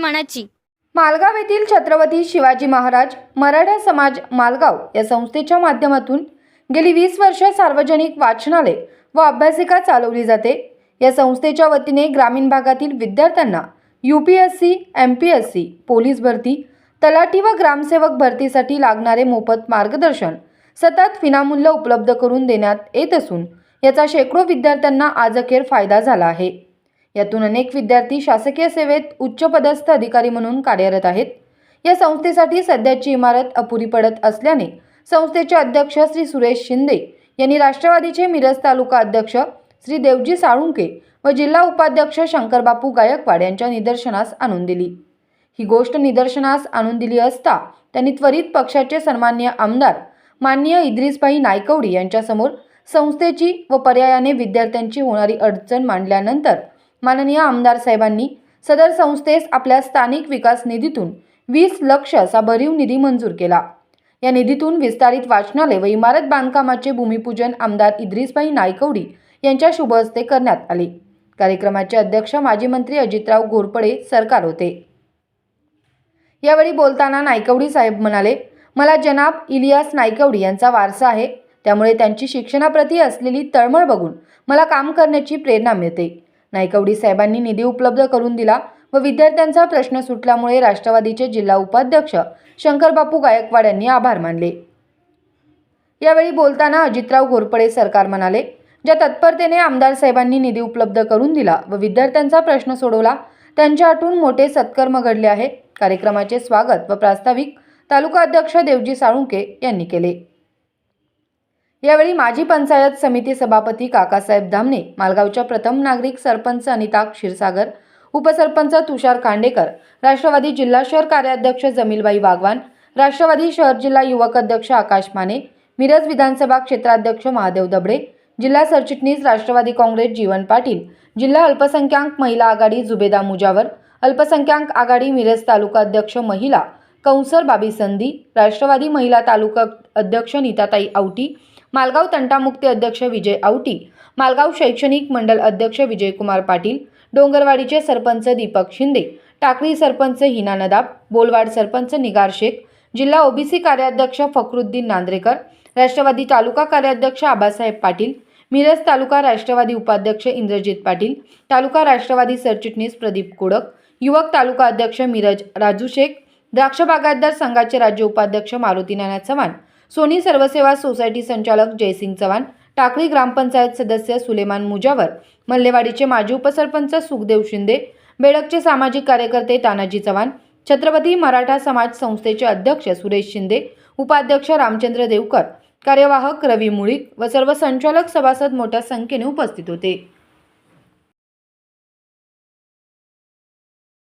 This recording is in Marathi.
मनाची. मालगाव येथील छत्रपती शिवाजी महाराज मराठा समाज मालगाव या संस्थेच्या माध्यमातून गेली वीस वर्ष सार्वजनिक वाचनालय व अभ्यासिका चालवली जाते. या संस्थेच्या वतीने ग्रामीण भागातील विद्यार्थ्यांना U P S C M P S C police भरती तलाठी व ग्रामसेवक भरतीसाठी लागणारे मोफत मार्गदर्शन सतत विनामूल्य उपलब्ध करून देण्यात येत असून याचा शेकडो विद्यार्थ्यांना आज अखेर फायदा झाला आहे. यातून अनेक विद्यार्थी शासकीय सेवेत उच्चपदस्थ अधिकारी म्हणून कार्यरत आहेत. या संस्थेसाठी सध्याची इमारत अपुरी पडत असल्याने संस्थेचे अध्यक्ष श्री सुरेश शिंदे यांनी राष्ट्रवादीचे मिरज तालुका अध्यक्ष श्री देवजी साळुंके व जिल्हा उपाध्यक्ष शंकरबापू गायकवाड यांच्या निदर्शनास आणून दिली. ही गोष्ट निदर्शनास आणून दिली असता त्यांनी त्वरित पक्षाचे सन्मान्य आमदार माननीय इद्रिसभाई नायकवडी यांच्यासमोर संस्थेची व पर्यायाने विद्यार्थ्यांची होणारी अडचण मांडल्यानंतर माननीय आमदार साहेबांनी सदर संस्थेस आपल्या स्थानिक विकास निधीतून वीस लक्ष असा भरीव निधी मंजूर केला. या निधीतून विस्तारित वाचनालय व इमारत बांधकामाचे भूमिपूजन आमदार इद्रिसबाई नायकवडी यांच्या शुभ हस्ते करण्यात आले. कार्यक्रमाचे अध्यक्ष माजी मंत्री अजितराव घोरपडे सरकार होते. यावेळी बोलताना नायकवडी साहेब म्हणाले मला जनाब इलियास नायकवडी यांचा वारसा आहे. त्यामुळे त्यांची शिक्षणाप्रती असलेली तळमळ बघून मला काम करण्याची प्रेरणा मिळते. नायकवडी साहेबांनी निधी उपलब्ध करून दिला व विद्यार्थ्यांचा प्रश्न सुटल्यामुळे राष्ट्रवादीचे जिल्हा उपाध्यक्ष शंकरबापू गायकवाड यांनी आभार मानले. यावेळी बोलताना अजितराव घोरपडे सरकार म्हणाले ज्या तत्परतेने आमदार साहेबांनी निधी उपलब्ध करून दिला व विद्यार्थ्यांचा प्रश्न सोडवला त्यांच्या हातून मोठे सत्कर्म घडले आहे. कार्यक्रमाचे स्वागत व प्रास्ताविक तालुका अध्यक्ष देवजी साळुंके यांनी केले. यावेळी माजी पंचायत समिती सभापती काकासाहेब धामणे मालगावच्या प्रथम नागरिक सरपंच अनिता क्षीरसागर उपसरपंच तुषार खांडेकर राष्ट्रवादी जिल्हा शहर कार्याध्यक्ष जमीलबाई वागवान राष्ट्रवादी शहर जिल्हा युवक अध्यक्ष आकाश माने मिरज विधानसभा क्षेत्राध्यक्ष महादेव दबडे जिल्हा सरचिटणीस राष्ट्रवादी काँग्रेस जीवन पाटील जिल्हा अल्पसंख्याक महिला आघाडी जुबेदा मुजावर अल्पसंख्याक आघाडी मिरज तालुका अध्यक्ष महिला कंसर बाबी संधी राष्ट्रवादी महिला तालुका अध्यक्ष नीताताई आवटी मालगाव तंटामुक्ती अध्यक्ष विजय आवटी मालगाव शैक्षणिक मंडल अध्यक्ष विजयकुमार पाटील डोंगरवाडीचे सरपंच दीपक शिंदे टाकळी सरपंच हिना नदाब बोलवाड सरपंच निगार शेख जिल्हा ओबीसी कार्याध्यक्ष फखरुद्दीन नांद्रेकर राष्ट्रवादी तालुका कार्याध्यक्ष आबासाहेब पाटील मिरज तालुका राष्ट्रवादी उपाध्यक्ष इंद्रजित पाटील तालुका राष्ट्रवादी सरचिटणीस प्रदीप कोडक युवक तालुका अध्यक्ष मिरज राजू शेख द्राक्ष बागायतदार संघाचे राज्य उपाध्यक्ष मारुती नाना चव्हाण सोनी सर्वसेवा सोसायटी संचालक जयसिंग चव्हाण टाकळी ग्रामपंचायत सदस्य सुलेमान मुजावर मल्लेवाडीचे माजी उपसरपंच सुखदेव शिंदे बेडकचे सामाजिक कार्यकर्ते तानाजी चव्हाण छत्रपती मराठा समाज संस्थेचे अध्यक्ष सुरेश शिंदे उपाध्यक्ष रामचंद्र देवकर कार्यवाहक रवी मुळीक व सर्व संचालक सभासद मोठ्या संख्येने उपस्थित होते.